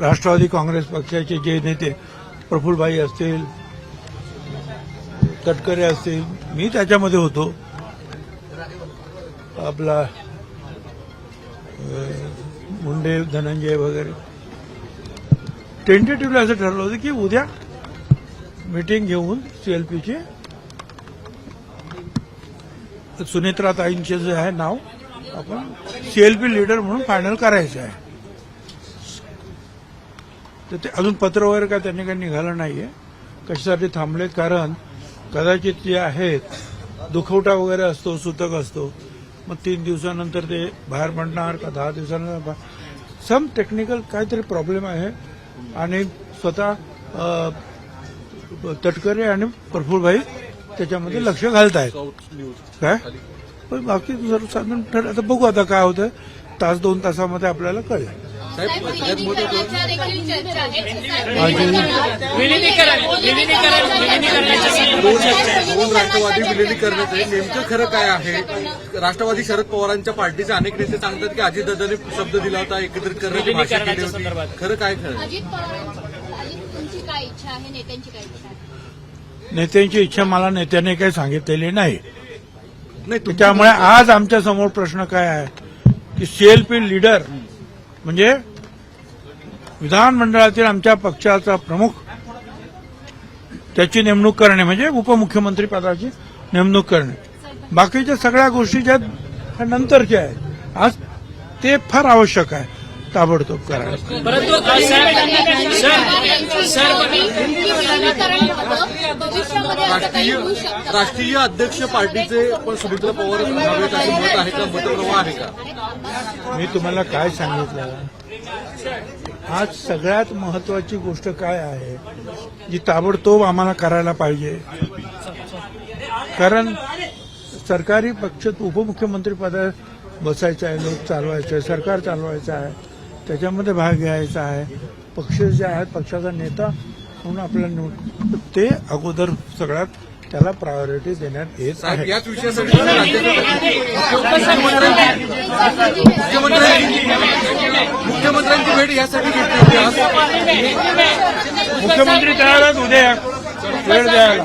राष्ट्रवादी काँग्रेस पक्षाचे जे नेते प्रफुल्लभाई असतील तटकरे असतील मी त्याच्यामध्ये होतो. आपला मुंडे धनंजय वगैरे. टेंटेटिव्हली असं ठरलं होतं की उद्या मीटिंग घेऊन सीएलपीचे सुनेत्रा ताईंचे जे आहे नाव आपण सीएलपी लीडर म्हणून फायनल करायचं आहे. तर ते अजून पत्र वगैरे काय त्यांनी काही निघालं नाहीये. कशासाठी थांबलेत कारण कदाचित जे आहेत दुखवटा वगैरे असतो सुतक असतो. मग तीन दिवसानंतर ते बाहेर पडणार का? दहा दिवसानंतर सम टेक्निकल काहीतरी प्रॉब्लेम आहे. आणि स्वतः तटकरे आणि प्रफुलभाई त्याच्यामध्ये लक्ष घालत आहेत काय? पण बाकी सर्वसाधारण ठर आता बघू आता काय होतं तास दोन तासामध्ये आपल्याला कळेल. दोन राष्ट्रवादी विलिनीकरणाचे नेमकं खरं काय आहे? राष्ट्रवादी शरद पवारांच्या पार्टीचे अनेक नेते सांगतात की अजितदादांनी शब्द दिला होता एकत्रित करण्याची भाषा केली विलिनीकरणाच्या होती. संदर्भात. खरं काय खरं? अजित पवार अजित तुमची काय इच्छा आहे? नेत्यांची काय इच्छा आहे? नेत्यांची इच्छा मला नेत्याने काही सांगितलेली नाही. त्यामुळे आज आमच्यासमोर प्रश्न काय आहे? की सीएलपी लीडर म्हणजे विधानमंडळातील आमच्या पक्षाचा प्रमुख त्याची नेमणूक करणे म्हणजे उपमुख्यमंत्री पदाची नेमणूक करणे. बाकीच्या सगळ्या गोष्टी ज्या नंतरच्या आहेत. आज ते फार आवश्यक आहे. ताबडतोब करायला परंतु राष्ट्रीय होऊ शकतं राष्ट्रीय अध्यक्ष पार्टीचे पण सुमित्रा पवार आहे का मतप्रवाह आहे का मी तुम्हाला काय सांगितलं आज सगळ्यात महत्वाची गोष्ट काय आहे जी ताबडतोब आम्हाला करायला पाहिजे कारण सरकारी पक्ष उपमुख्यमंत्री पदा बसायचं आहे लोक चालवायचे आहे सरकार चालवायचं आहे त्याच्यामध्ये भाग घ्यायचा आहे. पक्ष जे आहेत पक्षाचा नेता म्हणून आपल्याला निवड ते अगोदर सगळ्यात त्याला प्रायोरिटी देण्यात येत आहे. याच विषयासाठी मुख्यमंत्र्यांची भेट यासाठी घेतली होती. आज मुख्यमंत्री तयार आहेत उद्या. वेळ द्यायला